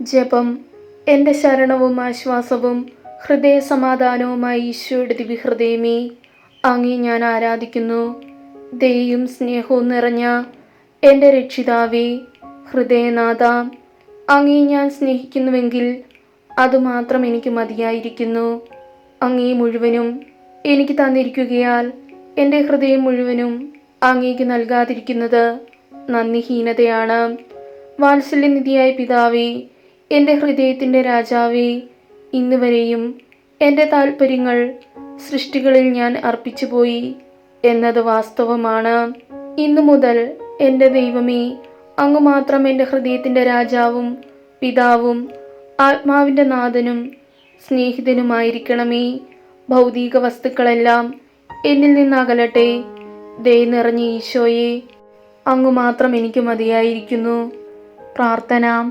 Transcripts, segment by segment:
ജപം എന്റെ ശരണവും ആശ്വാസവും ഹൃദയ സമാധാനവുമായി ഈശോയുടെ ദിവ്യഹൃദയമേ അങ്ങേ ഞാൻ ആരാധിക്കുന്നു. ദയയും സ്നേഹവും നിറഞ്ഞ എന്റെ രക്ഷിതാവേ ഹൃദയനാഥ അങ്ങേ ഞാൻ സ്നേഹിക്കുന്നുവെങ്കിൽ അതുമാത്രം എനിക്ക് മതിയായിരിക്കുന്നു. അങ്ങേ മുഴുവനും എനിക്ക് തന്നിരിക്കുകയാൽ എന്റെ ഹൃദയം മുഴുവനും അങ്ങേക്ക് നൽകാതിരിക്കുന്നത് നന്ദിഹീനതയാണ്. വാത്സല്യനിധിയായ പിതാവേ എന്റെ ഹൃദയത്തിന്റെ രാജാവേ ഇന്ന് വരെയും എന്റെ താല്പര്യങ്ങൾ സൃഷ്ടികളിൽ ഞാൻ അർപ്പിച്ചുപോയി എന്നത് വാസ്തവമാണ്. ഇന്നു മുതൽ എന്റെ ദൈവമേ അങ്ങ് മാത്രം എന്റെ ഹൃദയത്തിന്റെ രാജാവും പിതാവും ആത്മാവിന്റെ നാഥനും സ്നേഹിതനുമായിരിക്കണമേ. ഭൗതിക വസ്തുക്കളെല്ലാം എന്നിൽ നിന്നകലട്ടെ ദയ നിറഞ്ഞ ഈശോയെ അങ്ങ് മാത്രം എനിക്ക് മതിയായിരിക്കുന്നു. പ്രാർത്ഥന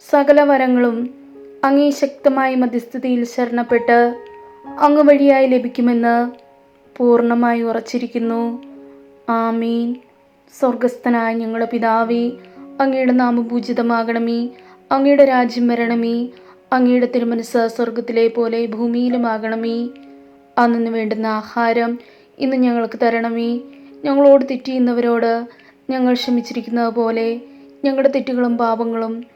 സകല വരങ്ങളും അങ്ങേ ശക്തമായ മധ്യസ്ഥതയിൽ ശരണപ്പെട്ട് അങ്ങ് വഴിയായി ലഭിക്കുമെന്ന് പൂർണമായി ഉറച്ചിരിക്കുന്നു. ആമീൻ. സ്വർഗസ്ഥനായ ഞങ്ങളുടെ പിതാവേ അങ്ങയുടെ നാമപൂജിതമാകണമേ അങ്ങയുടെ രാജ്യം വരണമേ അങ്ങയുടെ തിരുമനസ് സ്വർഗത്തിലെ പോലെ ഭൂമിയിലുമാകണമേ. അന്നു വേണ്ടുന്ന ആഹാരം ഇന്ന് ഞങ്ങൾക്ക് തരണമേ. ഞങ്ങളോട് തെറ്റിയുന്നവരോട് ഞങ്ങൾ ക്ഷമിച്ചിരിക്കുന്നത് പോലെ ഞങ്ങളുടെ തെറ്റുകളും പാപങ്ങളും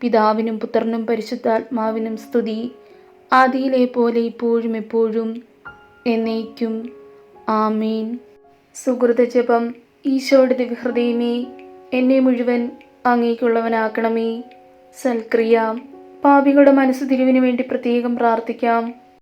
പിതാവിനും പുത്രനും പരിശുദ്ധാത്മാവിനും സ്തുതി. ആദിയിലെ പോലെ ഇപ്പോഴും എപ്പോഴും എന്നേക്കും. ആമീൻ. സുഹൃത ജപം. ഈശോയുടെ ദിവ്യഹൃദയമേ എന്നെ മുഴുവൻ അങ്ങേക്കുള്ളവനാക്കണമേ. സൽക്രിയ. പാപികളുടെ മനസ്സ് തിരിവിന് വേണ്ടി പ്രത്യേകം പ്രാർത്ഥിക്കാം.